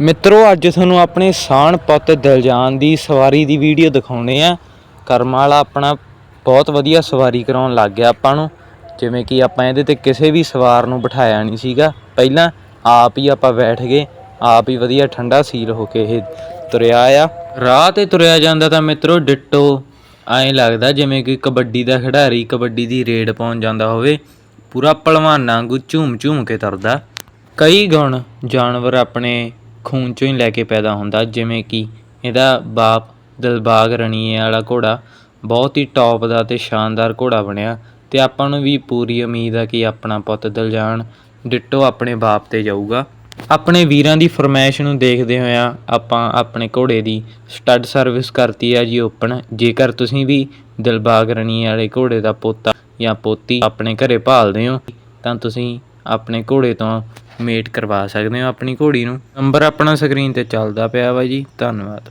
ਮਿੱਤਰੋ, ਅੱਜ ਤੁਹਾਨੂੰ ਆਪਣੇ ਸਾਣ ਪੁੱਤ ਦਿਲਜਾਨ ਦੀ ਸਵਾਰੀ ਦੀ ਵੀਡੀਓ ਦਿਖਾਉਣੇ ਆ। ਕਰਮ ਵਾਲਾ ਆਪਣਾ ਬਹੁਤ ਵਧੀਆ ਸਵਾਰੀ ਕਰਾਉਣ ਲੱਗ ਗਿਆ ਆਪਾਂ ਨੂੰ। ਜਿਵੇਂ ਕਿ ਆਪਾਂ ਇਹਦੇ ਤੇ ਕਿਸੇ ਵੀ ਸਵਾਰ ਨੂੰ ਬਿਠਾਇਆ ਨਹੀਂ ਸੀਗਾ। ਪਹਿਲਾਂ ਆਪ ਹੀ ਆਪਾਂ ਬੈਠ ਗਏ, ਆਪ ਹੀ ਵਧੀਆ ਠੰਡਾ ਸੀਲ ਹੋ ਕੇ ਇਹ ਤੁਰਿਆ ਆ। ਰਾਹ ਤੇ ਤੁਰਿਆ ਜਾਂਦਾ ਤਾਂ ਮਿੱਤਰੋ, ਡਿੱਟੋ ਐਂ ਲੱਗਦਾ ਜਿਵੇਂ ਕਿ ਕਬੱਡੀ ਦਾ ਖਿਡਾਰੀ ਕਬੱਡੀ ਦੀ ਰੇਡ ਪਾਉਣ ਜਾਂਦਾ ਹੋਵੇ। ਪੂਰਾ ਪਹਿਲਵਾਨਾਂ ਵਾਂਗੂ ਝੂਮ ਝੂਮ ਕੇ ਤੁਰਦਾ। ਕਈ ਗੁਣ ਜਾਨਵਰ ਆਪਣੇ ਖੂਨ ਚੋਂ ਹੀ ਲੈ ਕੇ ਪੈਦਾ ਹੁੰਦਾ, ਜਿਵੇਂ ਕਿ ਇਹਦਾ ਬਾਪ ਦਿਲਬਾਗ ਰਣੀਏ ਵਾਲਾ ਘੋੜਾ ਬਹੁਤ ਹੀ ਟੌਪ ਦਾ ਅਤੇ ਸ਼ਾਨਦਾਰ ਘੋੜਾ ਬਣਿਆ ਅਤੇ ਆਪਾਂ ਨੂੰ ਵੀ ਪੂਰੀ ਉਮੀਦ ਆ ਕਿ ਆਪਣਾ ਪੁੱਤ ਦਿਲਜਾਨ ਡਿੱਟੋ ਆਪਣੇ ਬਾਪ ਤੇ ਜਾਊਗਾ। ਆਪਣੇ ਵੀਰਾਂ ਦੀ ਫਰਮਾਇਸ਼ ਨੂੰ ਦੇਖਦੇ ਹੋਇਆ ਆਪਾਂ ਆਪਣੇ ਘੋੜੇ ਦੀ ਸਟੱਡ ਸਰਵਿਸ ਕਰਤੀ ਹੈ ਜੀ ਓਪਨ। ਜੇਕਰ ਤੁਸੀਂ ਵੀ ਦਿਲਬਾਗ ਰਣੀਏ ਵਾਲੇ ਘੋੜੇ ਦਾ ਪੋਤਾ ਜਾਂ ਪੋਤੀ ਆਪਣੇ ਘਰੇ ਭਾਲਦੇ ਹੋ, ਤਾਂ ਤੁਸੀਂ ਆਪਣੇ ਘੋੜੇ ਤੋਂ ਮੇਟ ਕਰਵਾ ਸਕਦੇ ਹੋ ਆਪਣੀ ਘੋੜੀ ਨੂੰ। ਨੰਬਰ ਆਪਣਾ ਸਕਰੀਨ ਤੇ ਚੱਲਦਾ ਪਿਆ ਵਾ ਜੀ। ਧੰਨਵਾਦ।